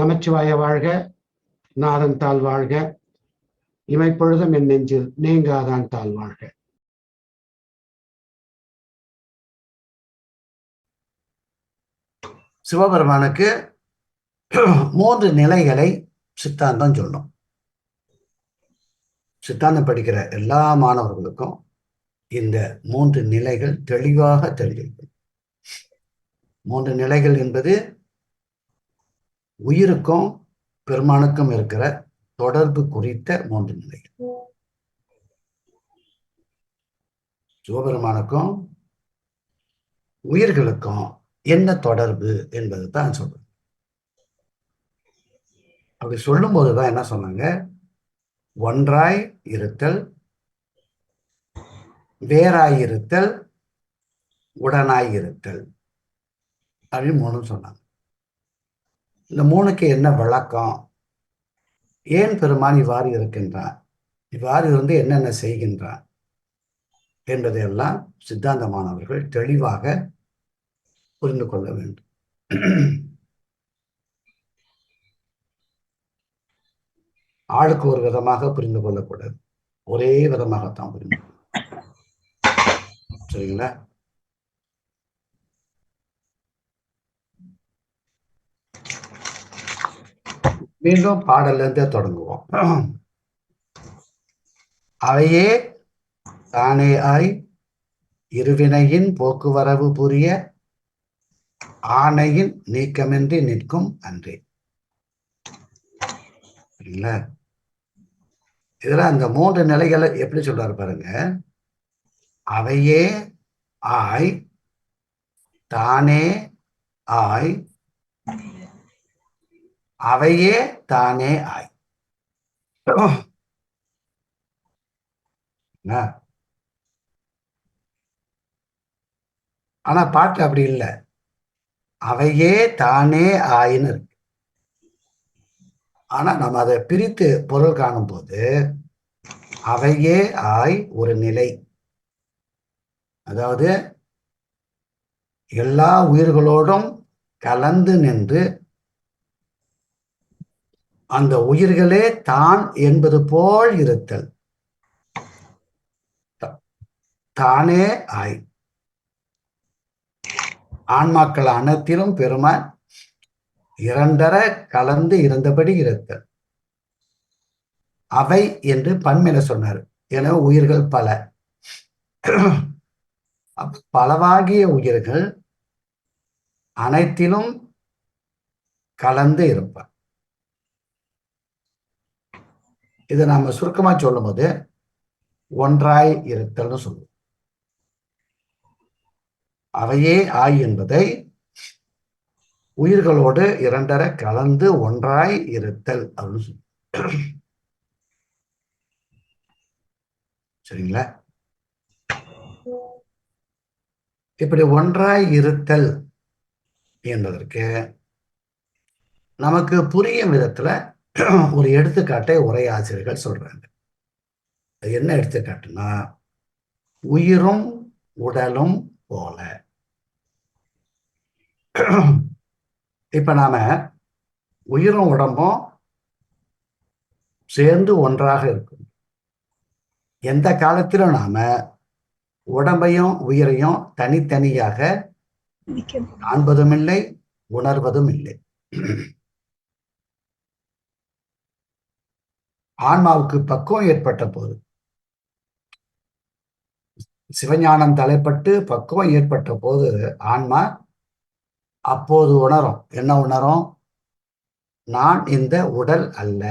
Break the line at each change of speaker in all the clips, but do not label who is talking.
நமச்சிவாய வாழ்க நாதன் தாழ் வாழ்க இமைப்பொழுதும் என் நெஞ்சில் நீங்காதான் தாழ் வாழ்க சிவபெருமானுக்கு மூன்று நிலைகளை சித்தாந்தம் சொல்லும் சித்தாந்தம் படிக்கிற எல்லா மாணவர்களுக்கும் இந்த மூன்று நிலைகள் தெளிவாக தெரிஞ்சிருக்கும் மூன்று நிலைகள் என்பது உயிருக்கும் பெருமானுக்கும் இருக்கிற தொடர்பு குறித்த மூன்று நிலைகள் சிவபெருமானுக்கும் உயிர்களுக்கும் என்ன தொடர்பு என்பது தான் சொல்றேன் அப்படி சொல்லும் போதுதான் என்ன சொன்னாங்க ஒன்றாய் இருத்தல் வேறாயிருத்தல் உடனாயிருத்தல் அப்படின்னு மூணும் சொன்னாங்க இந்த மூணுக்கு என்ன விளக்கம் ஏன் பெருமான் இவ்வாறு இருக்கின்றான் இவ்வாறு இருந்து என்னென்ன செய்கின்றான் என்பதையெல்லாம் சித்தாந்தமானவர்கள் தெளிவாக புரிந்து கொள்ள வேண்டும் ஆளுக்கு ஒரு விதமாக புரிந்து கொள்ளக்கூடாது ஒரே விதமாகத்தான் புரிந்து சரிங்களா மீண்டும் பாடல்லேருந்தே தொடங்குவோம் அவையே தானே ஆய் இருவினையின் போக்குவரவு புரிய ஆணையின் நீக்கமின்றி நிற்கும் அன்றே இல்லை இதில் அந்த மூன்று நிலைகளை எப்படி சொல்றாரு பாருங்க அவையே ஆய் தானே ஆய் அவையே தானே ஆய் ஆனா பாட்டு அப்படி இல்லை அவையே தானே ஆயின்னு இருக்கு ஆனா நம்ம அதை பிரித்து பொருள் காணும் போது அவையே ஆய் ஒரு நிலை அதாவது எல்லா உயிர்களோடும் கலந்து நின்று அந்த உயிர்களே தான் என்பது போல் இருத்தல் தானே ஆய் ஆன்மாக்கள் அனைத்திலும் பெருமான் இரண்டர கலந்து இருந்தபடி இருத்தல் அவை என்று பன்மையில சொன்னார் என உயிர்கள் பல பலவாகிய உயிர்கள் அனைத்திலும் கலந்து இருப்பார் இதை நாம சுருக்கமா சொல்லும் போது ஒன்றாய் இருத்தல்னு சொல்லுவோம் அவையே ஆய் என்பதை உயிர்களோடு இரண்டரை கலந்து ஒன்றாய் இருத்தல் அப்படின்னு சொல்லுவோம் சரிங்களா இப்படி ஒன்றாய் இருத்தல் என்பதற்கு நமக்கு புரியும் விதத்துல ஒரு எடுத்துக்காட்டை உரையாசிரியர்கள் சொல்றாங்க என்ன எடுத்துக்காட்டுனா உயிரும் உடலும் போல இப்ப நாம உயிரும் உடம்பும் சேர்ந்து ஒன்றாக இருக்கும் எந்த காலத்திலும் நாம உடம்பையும் உயிரையும் தனித்தனியாக காண்பதும் இல்லை உணர்வதும் இல்லை ஆன்மாவுக்கு பக்குவம் ஏற்பட்ட போது சிவஞானம் தலைப்பட்டு பக்குவம் ஏற்பட்ட போது ஆன்மா அப்போது உணரும் என்ன உணரும் நான் இந்த உடல் அல்ல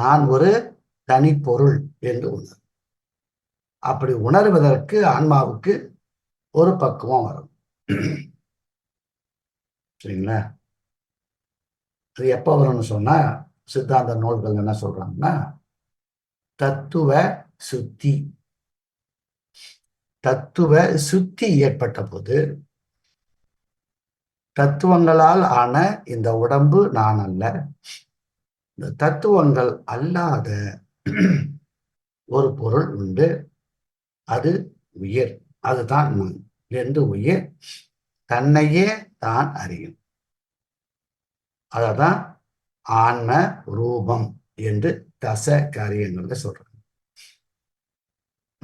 நான் ஒரு தனிப்பொருள் என்று உணரும் அப்படி உணர்வதற்கு ஆன்மாவுக்கு ஒரு பக்குவம் வரும் சரிங்களா அது எப்போ வரும்னு சொன்னால் சித்தாந்த நூல்கள் என்ன சொல்றாங்கன்னா தத்துவ சுத்தி தத்துவ சுத்தி ஏற்பட்ட போது தத்துவங்களால் ஆன இந்த உடம்பு நான் அல்ல இந்த தத்துவங்கள் அல்லாத ஒரு பொருள் உண்டு அது உயிர் அதுதான் நான் என்று உயிர் தன்னையே தான் அறியும் அததான் ஆன்ம ரூபம் என்று தச காரியங்கள சொல்றாங்க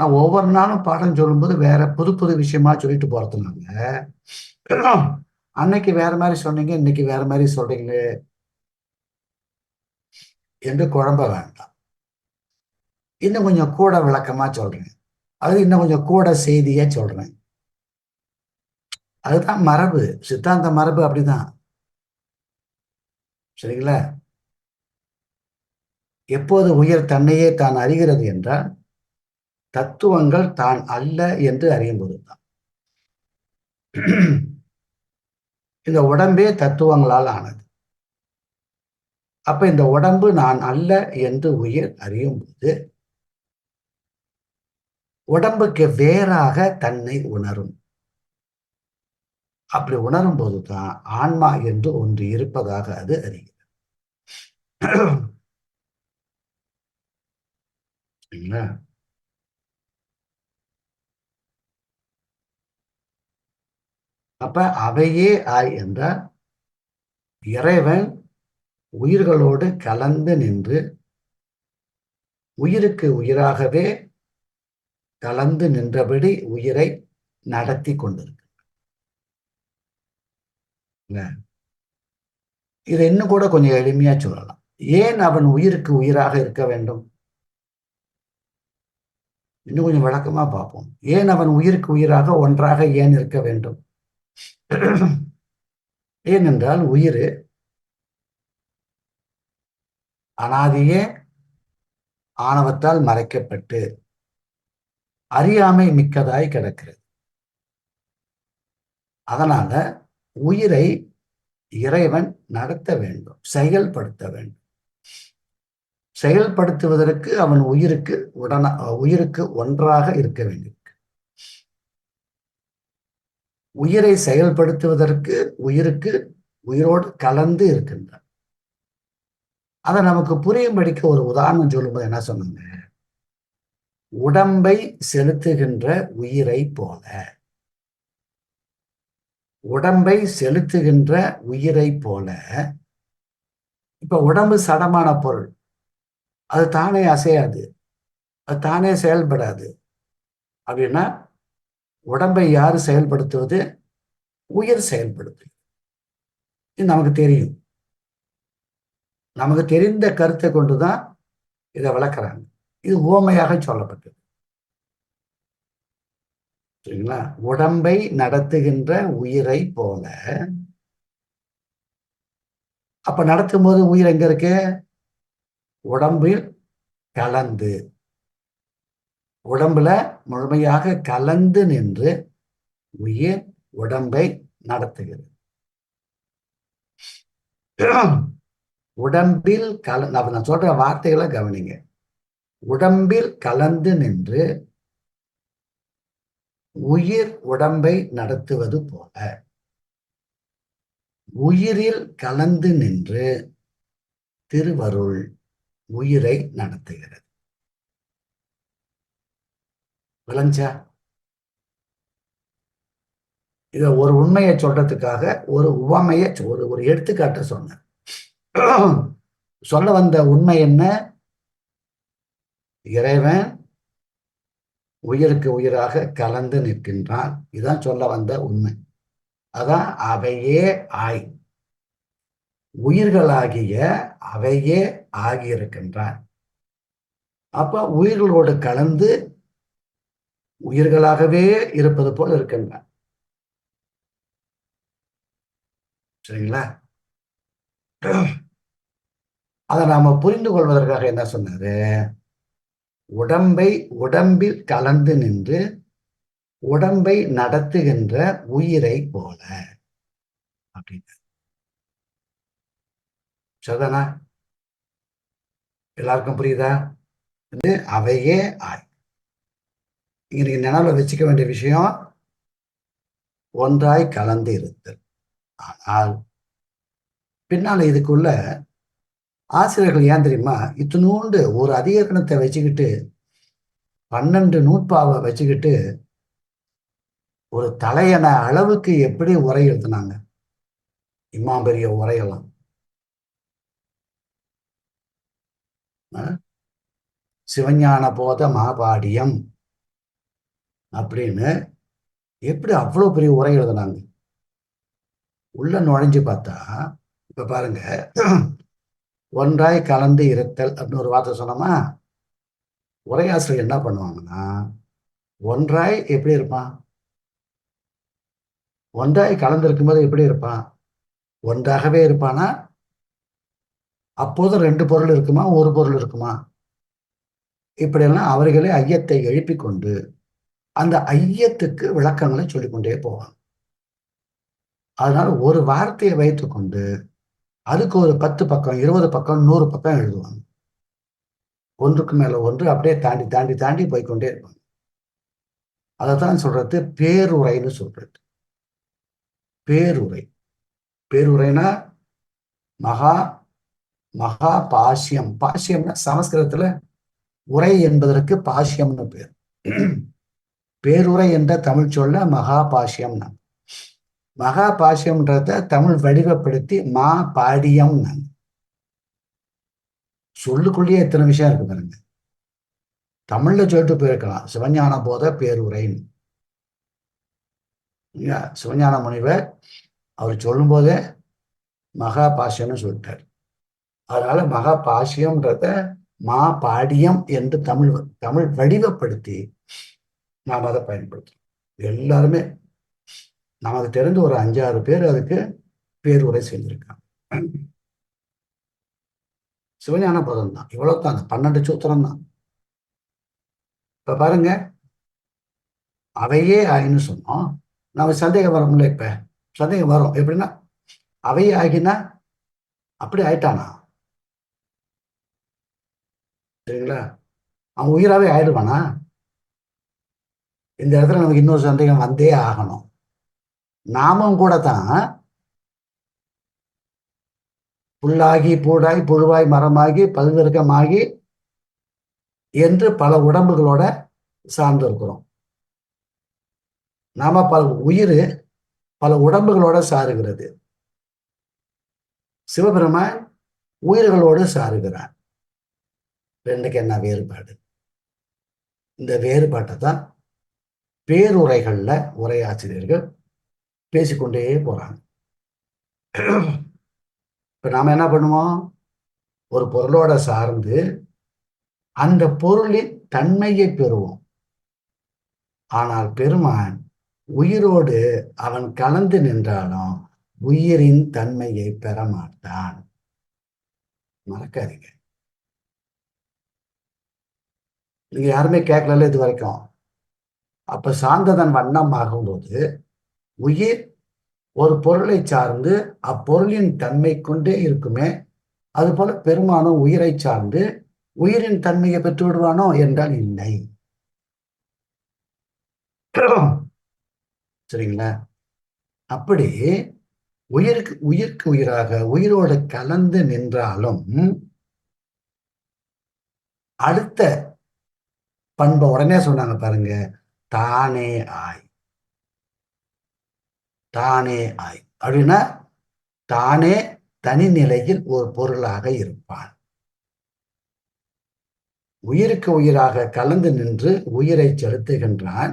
நான் ஒவ்வொரு நாளும் பாடம் சொல்லும்போது வேற புது புது விஷயமா சொல்லிட்டு போறதுனால அன்னைக்கு வேற மாதிரி சொன்னீங்க இன்னைக்கு வேற மாதிரி சொல்றீங்க என்று குழம்ப வேண்டாம் இன்னும் கொஞ்சம் கூட விளக்கமா சொல்றேன் அது இன்னும் கொஞ்சம் கூட செய்தியா சொல்றேன் அதுதான் மரபு சித்தாந்த மரபு அப்படிதான் சரிங்களா எப்போது உயர் தன்னையே தான் அறிகிறது என்றால் தத்துவங்கள் தான் அல்ல என்று அறியும் போதுதான் இந்த உடம்பே தத்துவங்களால் ஆனது அப்ப இந்த உடம்பு நான் அல்ல என்று உயிர் அறியும் போது உடம்புக்கு வேறாக தன்னை உணரும் அப்படி உணரும் போதுதான் ஆன்மா என்று ஒன்று இருப்பதாக அது அறிகிறது அப்ப அவையே ஆய் என்றால் இறைவன் உயிர்களோடு கலந்து நின்று உயிருக்கு உயிராகவே கலந்து நின்றபடி உயிரை நடத்தி கொண்டிருக்க இது இன்னும் கூட கொஞ்சம் எளிமையா சொல்லலாம் ஏன் அவன் உயிருக்கு உயிராக இருக்க வேண்டும் இன்னும் கொஞ்சம் விளக்கமா பார்ப்போம் ஏன் அவன் உயிருக்கு உயிராக ஒன்றாக ஏன் இருக்க வேண்டும் ஏனென்றால் உயிர் அனாதியே ஆணவத்தால் மறைக்கப்பட்டு அறியாமை மிக்கதாய் கிடக்கிறது அதனால உயிரை இறைவன் நடத்த வேண்டும் செயல்படுத்த வேண்டும் செயல்படுத்துவதற்கு அவன் உயிருக்கு உடன உயிருக்கு ஒன்றாக இருக்க வேண்டியிருக்கு உயிரை செயல்படுத்துவதற்கு உயிருக்கு உயிரோடு கலந்து இருக்கின்றான் அதை நமக்கு படிக்க ஒரு உதாரணம் சொல்லும்போது என்ன சொன்னாங்க உடம்பை செலுத்துகின்ற உயிரை போல உடம்பை செலுத்துகின்ற உயிரை போல இப்ப உடம்பு சடமான பொருள் அது தானே அசையாது அது தானே செயல்படாது அப்படின்னா உடம்பை யார் செயல்படுத்துவது உயிர் செயல்படுத்து இது நமக்கு தெரியும் நமக்கு தெரிந்த கருத்தை கொண்டுதான் இதை வளர்க்குறாங்க இது ஓமையாக சொல்லப்பட்டது சரிங்களா உடம்பை நடத்துகின்ற உயிரை போல அப்ப நடத்தும் போது உயிர் எங்க இருக்கு உடம்பில் கலந்து உடம்புல முழுமையாக கலந்து நின்று உயிர் உடம்பை நடத்துகிறது உடம்பில் கல நான் சொல்ற வார்த்தைகளை கவனிங்க உடம்பில் கலந்து நின்று உயிர் உடம்பை நடத்துவது போல உயிரில் கலந்து நின்று திருவருள் உயிரை நடத்துகிறது விளஞ்சா இத ஒரு உண்மையை சொல்றதுக்காக ஒரு உவமைய ஒரு ஒரு எடுத்துக்காட்ட சொன்னேன் சொல்ல வந்த உண்மை என்ன இறைவன் உயிருக்கு உயிராக கலந்து நிற்கின்றான் இதுதான் சொல்ல வந்த உண்மை அதான் அவையே ஆய் உயிர்களாகிய அவையே ஆகியிருக்கின்றான் அப்ப உயிர்களோடு கலந்து உயிர்களாகவே இருப்பது போல் இருக்கின்றான் சரிங்களா அதை நாம புரிந்து கொள்வதற்காக என்ன சொன்னாரு உடம்பை உடம்பில் கலந்து நின்று உடம்பை நடத்துகின்ற உயிரை போல அப்படின்னு சரிதானா எல்லாருக்கும் புரியுதா வந்து அவையே ஆய் இன்னைக்கு நினைவில் வச்சுக்க வேண்டிய விஷயம் ஒன்றாய் கலந்து இருத்தல் ஆனால் பின்னால் இதுக்குள்ள ஆசிரியர்கள் ஏன் தெரியுமா இத்தினூண்டு ஒரு அதிகரணத்தை வச்சுக்கிட்டு பன்னெண்டு நூற்பாவை வச்சுக்கிட்டு ஒரு தலையண அளவுக்கு எப்படி உரை எழுதினாங்க இம்மாம் பெரிய உரையெல்லாம் சிவஞான போத மாபாடியம் அப்படின்னு எப்படி அவ்வளோ பெரிய உரை எழுதுனாங்க உள்ள நுழைஞ்சு பார்த்தா இப்போ பாருங்க ஒன்றாய் கலந்து இருத்தல் அப்படின்னு ஒரு வார்த்தை சொன்னோமா உரையாசிரியர் என்ன பண்ணுவாங்கன்னா ஒன்றாய் எப்படி இருப்பான் ஒன்றாய் கலந்து இருக்கும்போது எப்படி இருப்பான் ஒன்றாகவே இருப்பானா அப்போது ரெண்டு பொருள் இருக்குமா ஒரு பொருள் இருக்குமா இப்படியெல்லாம் அவர்களே ஐயத்தை எழுப்பி கொண்டு அந்த ஐயத்துக்கு விளக்கங்களை சொல்லிக்கொண்டே போவாங்க அதனால ஒரு வார்த்தையை வைத்துக்கொண்டு அதுக்கு ஒரு பத்து பக்கம் இருபது பக்கம் நூறு பக்கம் எழுதுவாங்க ஒன்றுக்கு மேலே ஒன்று அப்படியே தாண்டி தாண்டி தாண்டி போய்கொண்டே இருப்பாங்க அதை தான் சொல்றது பேருரைன்னு சொல்றது பேருரை பேருரைனா மகா மகா பாஷ்யம் பாஷ்யம்னா சமஸ்கிருதத்துல உரை என்பதற்கு பாஷ்யம்னு பேர் பேருரை என்ற தமிழ் சொல்ல மகா பாஷ்யம்னா மகா பாஷ்யம்ன்றத தமிழ் வடிவப்படுத்தி மா பாடியம் சொல்லுக்குள்ளேயே எத்தனை விஷயம் இருக்கு பாருங்க தமிழ்ல சொல்லிட்டு போயிருக்கலாம் சிவஞான போத பேருரைன்னு சிவஞான முனிவர் அவர் சொல்லும் போதே மகா பாஷ்யம்னு சொல்லிட்டார் அதனால மகா பாஷ்யம்ன்றத மா பாடியம் என்று தமிழ் தமிழ் வடிவப்படுத்தி நாம் அதை பயன்படுத்துறோம் எல்லாருமே நமக்கு தெரிந்து ஒரு அஞ்சாறு பேர் அதுக்கு பேருரை செஞ்சிருக்காங்க சிவஞான பதம் தான் இவ்வளவு தான் பன்னெண்டு சூத்திரம் தான் இப்ப பாருங்க அவையே ஆகின்னு சொன்னோம் நம்ம சந்தேகம் வரும்ல இப்ப சந்தேகம் வரும் எப்படின்னா அவையே ஆகினா அப்படி ஆயிட்டானா சரிங்களா அவன் உயிராவே ஆயிடுவானா இந்த இடத்துல நமக்கு இன்னொரு சந்தேகம் வந்தே ஆகணும் நாமும் கூட தான் புல்லாகி பூடாய் புழுவாய் மரமாகி பல்விருக்கமாகி என்று பல உடம்புகளோட சார்ந்து இருக்கிறோம் நாம பல உயிர் பல உடம்புகளோட சாருகிறது சிவபெருமான் உயிர்களோடு சாருகிறான் ரெண்டுக்கு என்ன வேறுபாடு இந்த வேறுபாட்டை தான் பேருரைகளில் உரையாசிரியர்கள் பேசிக்கொண்டே போறாங்க இப்ப நாம என்ன பண்ணுவோம் ஒரு பொருளோட சார்ந்து அந்த பொருளின் தன்மையை பெறுவோம் ஆனால் பெருமான் உயிரோடு அவன் கலந்து நின்றாலும் உயிரின் தன்மையை பெற மாட்டான் மறக்காதீங்க நீங்க யாருமே கேட்கல இது வரைக்கும் அப்ப சாந்ததன் வண்ணம் ஆகும்போது உயிர் ஒரு பொருளை சார்ந்து அப்பொருளின் தன்மை கொண்டே இருக்குமே அதுபோல பெருமானோ உயிரை சார்ந்து உயிரின் தன்மையை பெற்று விடுவானோ என்றால் இல்லை சரிங்களா அப்படி உயிருக்கு உயிருக்கு உயிராக உயிரோடு கலந்து நின்றாலும் அடுத்த பண்பை உடனே சொன்னாங்க பாருங்க தானே ஆய் தானே ஆய் அப்படின்னா தானே தனிநிலையில் ஒரு பொருளாக இருப்பான் உயிருக்கு உயிராக கலந்து நின்று உயிரை செலுத்துகின்றான்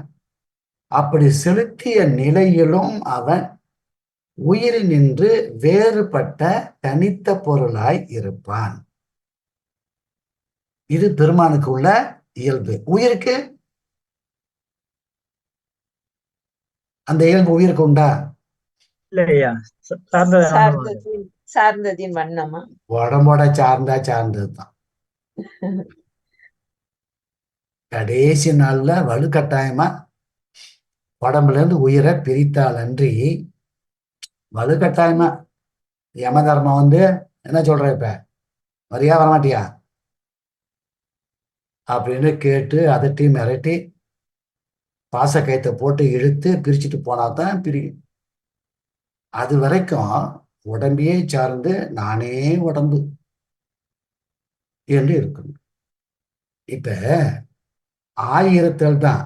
அப்படி செலுத்திய நிலையிலும் அவன் உயிரி நின்று வேறுபட்ட தனித்த பொருளாய் இருப்பான் இது பெருமானுக்கு உள்ள இயல்பு உயிருக்கு அந்த இயல்பு உயிருக்கு உண்டா உடம்போட சார்ந்தா சார்ந்ததுதான் கடைசி நாள்ல வலுக்கட்டாயமா உடம்புல இருந்து உயிரை பிரித்தால் அன்றி வலுக்கட்டாயமா யம தர்மம் வந்து என்ன சொல்ற இப்ப வரியா வரமாட்டியா அப்படின்னு கேட்டு அதட்டி மிரட்டி பாச கயத்தை போட்டு இழுத்து பிரிச்சுட்டு போனா தான் பிரியும் அது வரைக்கும் உடம்பையே சார்ந்து நானே உடம்பு என்று இருக்கும் இப்ப ஆயிருத்தல் தான்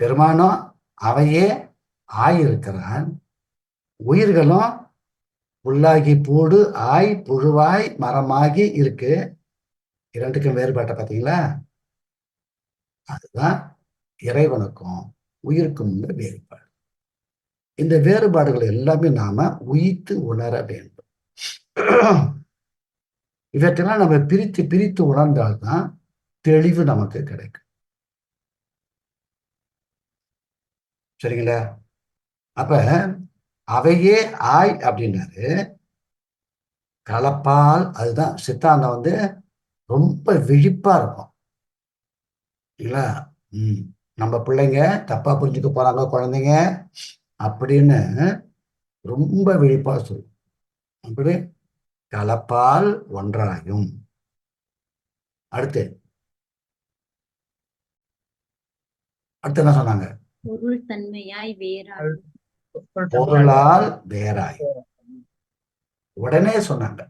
பெருமானம் அவையே ஆயிருக்கிறான் உயிர்களும் உள்ளாகி பூடு ஆய் புழுவாய் மரமாகி இருக்கு இரண்டுக்கும் வேறுபாட்டை பார்த்தீங்களா அதுதான் இறைவனுக்கும் உயிருக்கும் உள்ள வேறுபாடு இந்த வேறுபாடுகள் எல்லாமே நாம உயித்து உணர வேண்டும் இவற்றெல்லாம் நம்ம பிரித்து பிரித்து உணர்ந்தால்தான் தெளிவு நமக்கு கிடைக்கும் சரிங்களா அப்ப அவையே ஆய் அப்படின்னாரு கலப்பால் அதுதான் சித்தாந்தம் வந்து ரொம்ப விழிப்பா இருக்கும் இல்லைங்களா உம் நம்ம பிள்ளைங்க தப்பா புரிஞ்சுக்க போறாங்க குழந்தைங்க அப்படின்னு ரொம்ப விழிப்பா சொல்லும் அப்படி கலப்பால் ஒன்றாயும் அடுத்து அடுத்து என்ன சொன்னாங்க
பொருள் தன்மையாய் வேறாய்
பொருளால் வேறாய் உடனே சொன்னாங்க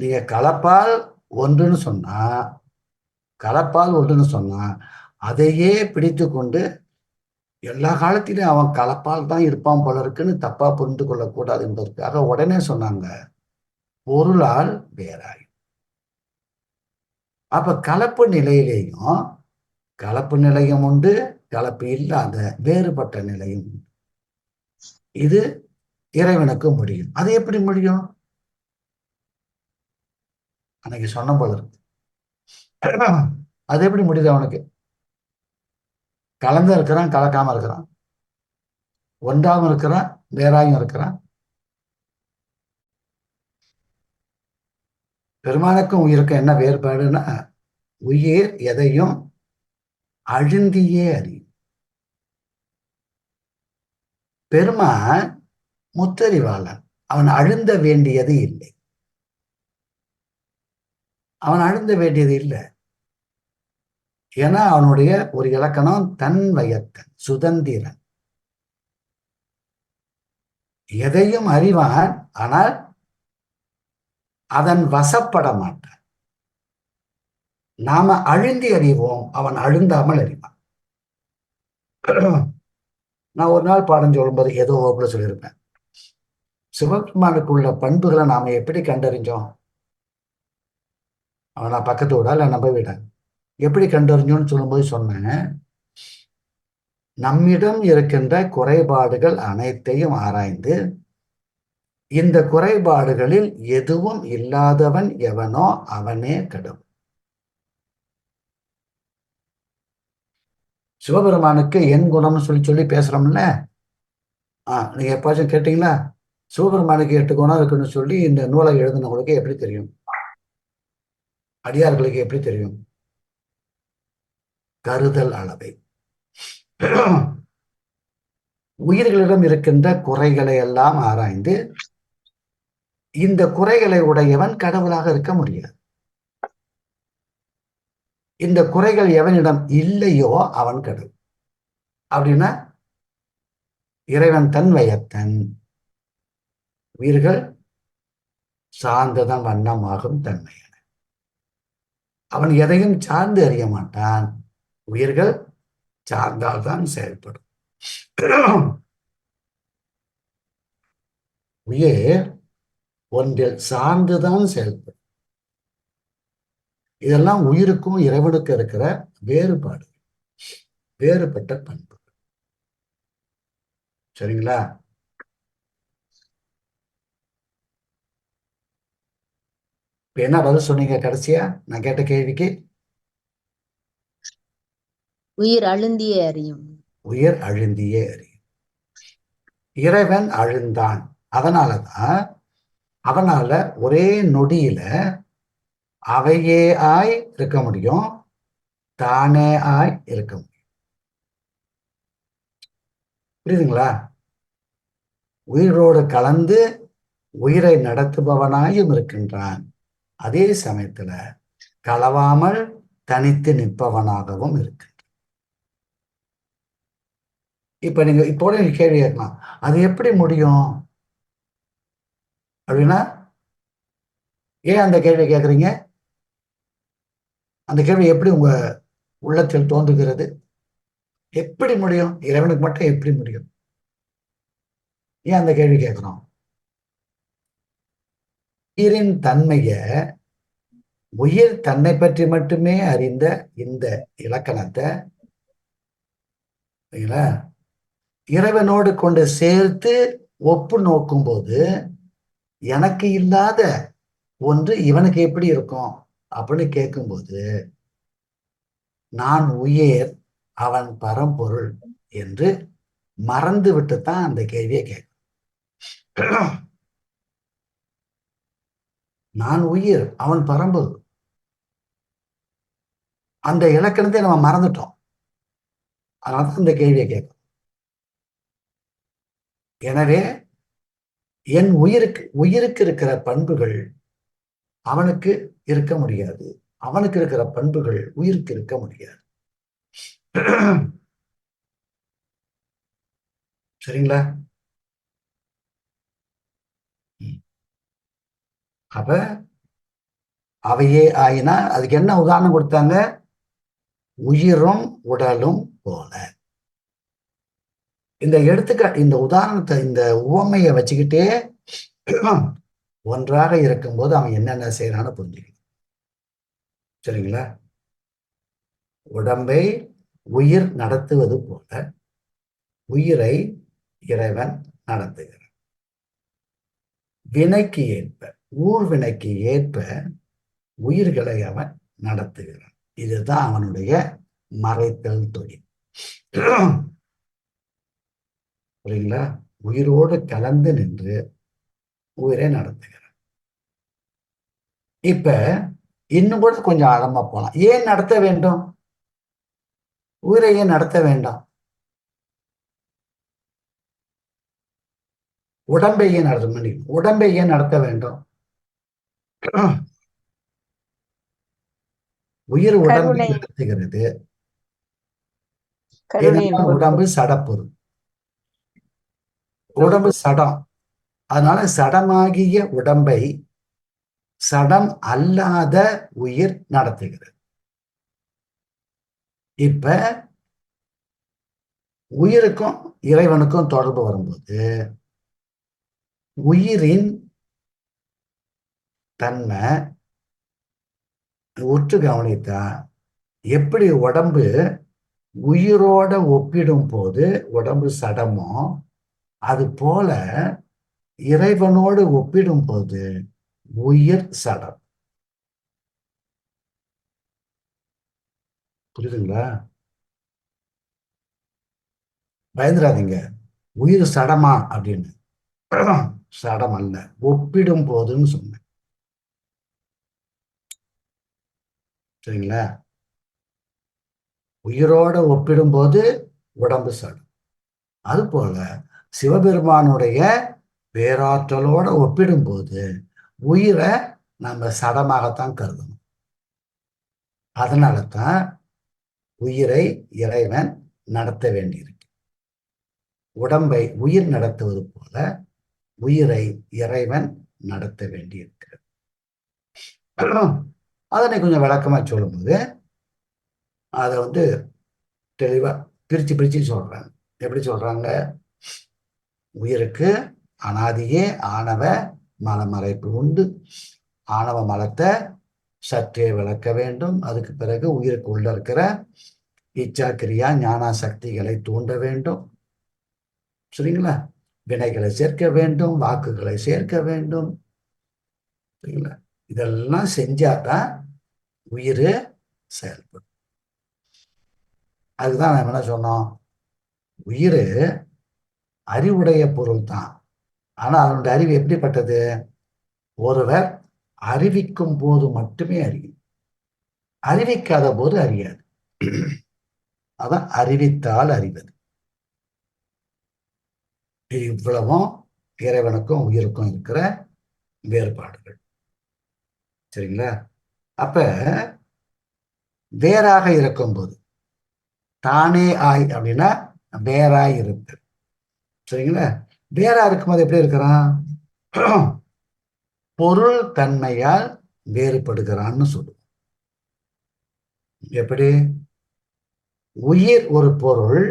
நீங்க கலப்பால் ஒன்றுன்னு சொன்னா கலப்பால் ஒன்றுன்னு சொன்னா அதையே பிடித்து கொண்டு எல்லா காலத்திலையும் அவன் கலப்பால் தான் இருப்பான் போல இருக்குன்னு தப்பா புரிந்து கொள்ளக்கூடாது என்பதற்காக உடனே சொன்னாங்க பொருளால் வேறாய் அப்ப கலப்பு நிலையிலையும் கலப்பு நிலையம் உண்டு கலப்பு இல்லாத வேறுபட்ட நிலையும் இது இறைவனுக்கு முடியும் அது எப்படி முடியும் அன்னைக்கு சொன்ன போல இருக்கு அது எப்படி முடியுது அவனுக்கு கலந்து இருக்கிறான் கலக்காம இருக்கிறான் ஒன்றாகவும் இருக்கிறான் வேறாயும் இருக்கிறான் பெருமானுக்கும் உயிருக்கும் என்ன வேறுபாடுன்னா உயிர் எதையும் அழுந்தியே அறியும் பெருமான் முத்தறிவாளன் அவன் அழுந்த வேண்டியது இல்லை அவன் அழுந்த வேண்டியது இல்லை ஏன்னா அவனுடைய ஒரு இலக்கணம் தன் வயத்தன் சுதந்திரன் எதையும் அறிவான் ஆனால் அதன் வசப்பட மாட்டான் நாம அழுந்தி அறிவோம் அவன் அழுந்தாமல் அறிவான் நான் ஒரு நாள் பாடம் சொல்லும்போது ஏதோ வகுப்புல சொல்லியிருப்பேன் உள்ள பண்புகளை நாம எப்படி கண்டறிஞ்சோம் அவனா பக்கத்து விடா இல்லை நம்ப வீடா எப்படி கண்டறிஞ்சோன்னு சொல்லும்போது சொன்னேன் நம்மிடம் இருக்கின்ற குறைபாடுகள் அனைத்தையும் ஆராய்ந்து இந்த குறைபாடுகளில் எதுவும் இல்லாதவன் எவனோ அவனே கடும் சிவபெருமானுக்கு என் குணம்னு சொல்லி சொல்லி பேசுறோம்ல ஆ நீங்க எப்பாச்சும் கேட்டீங்களா சிவபெருமானுக்கு எட்டு குணம் இருக்குன்னு சொல்லி இந்த நூலை எழுதினவங்களுக்கு எப்படி தெரியும் அடியார்களுக்கு எப்படி தெரியும் கருதல் அளவை உயிர்களிடம் இருக்கின்ற குறைகளை எல்லாம் ஆராய்ந்து இந்த குறைகளை உடையவன் கடவுளாக இருக்க முடியாது இந்த குறைகள் எவனிடம் இல்லையோ அவன் கடவுள் அப்படின்னா இறைவன் தன் வயத்தன் உயிர்கள் சார்ந்ததன் வண்ணமாகும் தன்மையன அவன் எதையும் சார்ந்து அறிய மாட்டான் உயிர்கள் சார்ந்தால் தான் செயல்படும் உயிர் ஒன்றில் சார்ந்துதான் செயல்படும் இதெல்லாம் உயிருக்கும் இறைவனுக்கும் இருக்கிற வேறுபாடு வேறுபட்ட பண்பு சரிங்களா இப்ப என்ன பதில் சொன்னீங்க கடைசியா நான் கேட்ட கேள்விக்கு
உயிர் அழுந்தியே அறியும்
உயிர் அழுந்தியே அறியும் இறைவன் அழுந்தான் அதனாலதான் அவனால ஒரே நொடியில அவையே ஆய் இருக்க முடியும் தானே ஆய் இருக்க முடியும் புரியுதுங்களா உயிரோடு கலந்து உயிரை நடத்துபவனாயும் இருக்கின்றான் அதே சமயத்துல கலவாமல் தனித்து நிற்பவனாகவும் இருக்கு இப்போ நீங்கள் இப்போட நீங்கள் கேள்வி கேட்கலாம் அது எப்படி முடியும் அப்படின்னா ஏன் அந்த கேள்வியை கேட்குறீங்க அந்த கேள்வி எப்படி உங்கள் உள்ளத்தில் தோன்றுகிறது எப்படி முடியும் இறைவனுக்கு மட்டும் எப்படி முடியும் ஏன் அந்த கேள்வி கேட்குறோம் உயிரின் தன்மைய உயிர் தன்னை பற்றி மட்டுமே அறிந்த இந்த இலக்கணத்தை இறைவனோடு கொண்டு சேர்த்து ஒப்பு நோக்கும்போது எனக்கு இல்லாத ஒன்று இவனுக்கு எப்படி இருக்கும் அப்படின்னு கேட்கும்போது நான் உயர் அவன் பரம்பொருள் என்று மறந்து விட்டு தான் அந்த கேள்வியை கேட்கும் நான் உயிர் அவன் பரம்பொருள் அந்த இலக்கணத்தை நம்ம மறந்துட்டோம் அதனால தான் இந்த கேள்வியை கேட்கும் எனவே என் உயிருக்கு உயிருக்கு இருக்கிற பண்புகள் அவனுக்கு இருக்க முடியாது அவனுக்கு இருக்கிற பண்புகள் உயிருக்கு இருக்க முடியாது சரிங்களா அப்ப அவையே ஆயினா அதுக்கு என்ன உதாரணம் கொடுத்தாங்க உயிரும் உடலும் போல இந்த எடுத்துக்க இந்த உதாரணத்தை இந்த உவமையை வச்சுக்கிட்டே ஒன்றாக இருக்கும்போது அவன் என்னென்ன செய்யறான்னு புரிஞ்சுக்கணும் சரிங்களா உடம்பை உயிர் நடத்துவது போல உயிரை இறைவன் நடத்துகிறான் வினைக்கு ஏற்ப ஊர்வினைக்கு ஏற்ப உயிர்களை அவன் நடத்துகிறான் இதுதான் அவனுடைய மறைத்தல் தொழில் புரியுங்களா உயிரோடு கலந்து நின்று உயிரை நடத்துகிறார் இப்ப இன்னும் கூட கொஞ்சம் ஆழமா போலாம் ஏன் நடத்த வேண்டும் உயிரை ஏன் நடத்த வேண்டாம் உடம்பை ஏன் நடத்த முடியும் உடம்பை ஏன் நடத்த வேண்டும் உயிர் உடம்பை நடத்துகிறது உடம்பு சடப்பொருள் உடம்பு சடம் அதனால சடமாகிய உடம்பை சடம் அல்லாத உயிர் நடத்துகிறது இப்ப உயிருக்கும் இறைவனுக்கும் தொடர்பு வரும்போது உயிரின் தன்மை உற்று கவனித்தா எப்படி உடம்பு உயிரோட ஒப்பிடும் போது உடம்பு சடமோ அது போல இறைவனோடு ஒப்பிடும்போது உயிர் சடம் புரியுதுங்களா பயந்துடாதீங்க உயிர் சடமா அப்படின்னு சடம் அல்ல ஒப்பிடும் போதுன்னு சொன்னேன் சரிங்களா உயிரோட ஒப்பிடும்போது உடம்பு சடம் அது போல சிவபெருமானுடைய வேறாற்றலோட ஒப்பிடும்போது உயிரை நம்ம சடமாகத்தான் கருதணும் அதனால தான் உயிரை இறைவன் நடத்த வேண்டியிருக்கு உடம்பை உயிர் நடத்துவது போல உயிரை இறைவன் நடத்த வேண்டியிருக்கிறது அதனை கொஞ்சம் விளக்கமா சொல்லும்போது அதை வந்து தெளிவா பிரித்து பிரித்து சொல்கிறாங்க எப்படி சொல்கிறாங்க உயிருக்கு அனாதியே ஆணவ மலமறைப்பு உண்டு ஆணவ மலத்தை சற்றே விளக்க வேண்டும் அதுக்கு பிறகு உயிருக்கு உள்ள இருக்கிற இச்சா கிரியா ஞானா சக்திகளை தூண்ட வேண்டும் சரிங்களா வினைகளை சேர்க்க வேண்டும் வாக்குகளை சேர்க்க வேண்டும் சரிங்களா இதெல்லாம் செஞ்சாதான் உயிர் செயல்படும் அதுதான் நம்ம என்ன சொன்னோம் உயிர் அறிவுடைய பொருள் தான் ஆனால் அதனுடைய அறிவு எப்படிப்பட்டது ஒருவர் அறிவிக்கும் போது மட்டுமே அறியும் அறிவிக்காத போது அறியாது அதான் அறிவித்தால் அறிவது இவ்வளவும் இறைவனுக்கும் உயிருக்கும் இருக்கிற வேறுபாடுகள் சரிங்களா அப்ப வேறாக இருக்கும்போது தானே ஆய் அப்படின்னா வேறாய் இருப்பது சரிங்களா வேறா இருக்கும்போது எப்படி இருக்கிறான் பொருள் தன்மையால் வேறுபடுகிறான்னு சொல்லுவோம் எப்படி உயிர் ஒரு பொருள்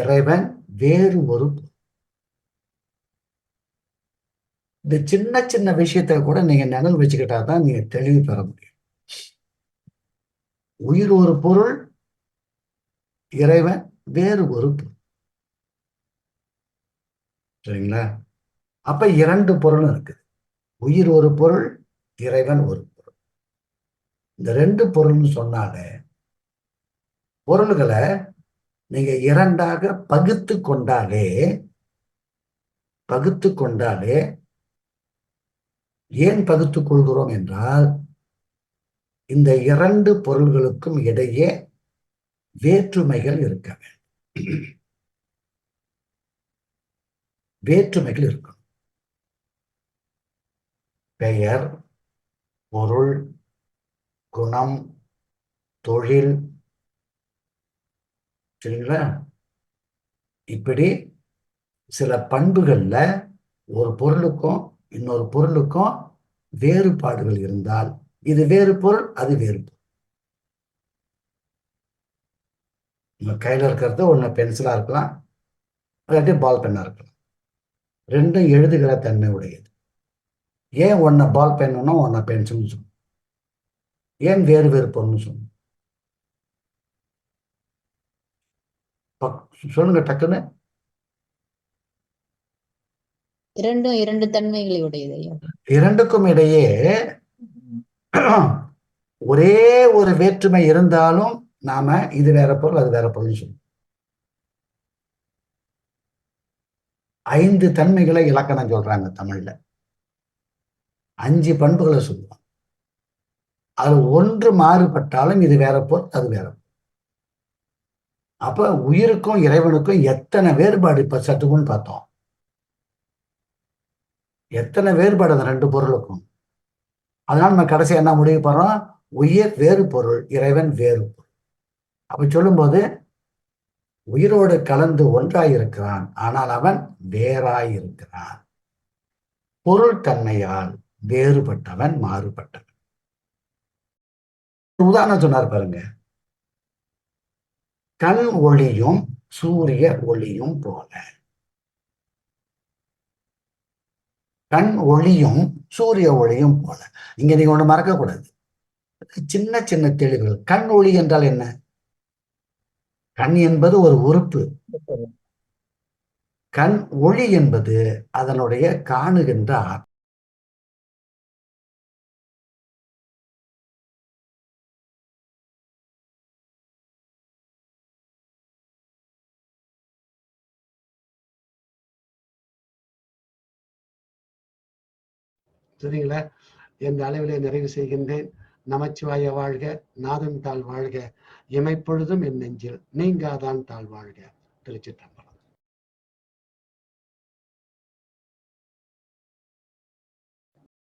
இறைவன் வேறு ஒரு இந்த சின்ன சின்ன விஷயத்த கூட நீங்க நினைவு வச்சுக்கிட்டா தான் நீங்க தெளிவு பெற முடியும் உயிர் ஒரு பொருள் இறைவன் வேறு ஒரு பொருள் சரிங்களா அப்ப இரண்டு பொருளும் இருக்குது உயிர் ஒரு பொருள் இறைவன் ஒரு பொருள் இந்த ரெண்டு பொருள்னு சொன்னாலே பொருள்களை நீங்க இரண்டாக பகுத்து கொண்டாலே பகுத்து கொண்டாலே ஏன் பகுத்து கொள்கிறோம் என்றால் இந்த இரண்டு பொருள்களுக்கும் இடையே வேற்றுமைகள் இருக்க வேண்டும் வேற்றுமைகள் இருக்கும் பெயர் பொருள் குணம் தொழில் சரிங்களா இப்படி சில பண்புகளில் ஒரு பொருளுக்கும் இன்னொரு பொருளுக்கும் வேறுபாடுகள் இருந்தால் இது வேறு பொருள் அது வேறு பொருள் கையில் இருக்கிறது ஒன்று பென்சிலாக இருக்கலாம் இல்லாட்டி பால் பென்னாக இருக்கலாம் ரெண்டும் எழுதுகிற தன்மை உடையது ஏன் ஒன்றை பால் பெண்ணுன்னா ஒன்றை பென்சில்னு சொன்னோம் ஏன் வேறு வேறு பொண்ணு சொன்னோம் சொல்லுங்க டக்குன்னு
இரண்டும் இரண்டு தன்மைகளை உடையது
இரண்டுக்கும் இடையே ஒரே ஒரு வேற்றுமை இருந்தாலும் நாம இது வேற பொருள் அது வேற பொருள்னு சொல்லுவோம் ஐந்து தன்மைகளை இலக்கணம் சொல்றாங்க தமிழ்ல அஞ்சு பண்புகளை சொல்லுவோம் அது ஒன்று மாறுபட்டாலும் இது வேற போர் அது வேற அப்ப உயிருக்கும் இறைவனுக்கும் எத்தனை வேறுபாடு இப்ப சத்துக்குன்னு பார்த்தோம் எத்தனை வேறுபாடு அந்த ரெண்டு பொருளுக்கும் அதனால நம்ம கடைசி என்ன முடிவு பண்றோம் உயிர் வேறு பொருள் இறைவன் வேறு பொருள் அப்ப சொல்லும்போது உயிரோடு கலந்து ஒன்றாயிருக்கிறான் ஆனால் அவன் வேறாயிருக்கிறான் பொருள் தன்மையால் வேறுபட்டவன் மாறுபட்டவன் உதாரணம் சொன்னார் பாருங்க கண் ஒளியும் சூரிய ஒளியும் போல கண் ஒளியும் சூரிய ஒளியும் போல இங்க நீங்க ஒண்ணு மறக்க கூடாது சின்ன சின்ன தெளிவுகள் கண் ஒளி என்றால் என்ன கண் என்பது ஒரு உறுப்பு கண் ஒளி என்பது அதனுடைய காணுகின்ற சரிங்களா என் அளவிலே நிறைவு செய்கின்றேன் நமச்சிவாய வாழ்க நாதன் தாள் வாழ்க இமைப்பொழுதும் என் நெஞ்சில் நீங்காதான் தாழ்வாழ்க திருச்சிட்டம்பரம்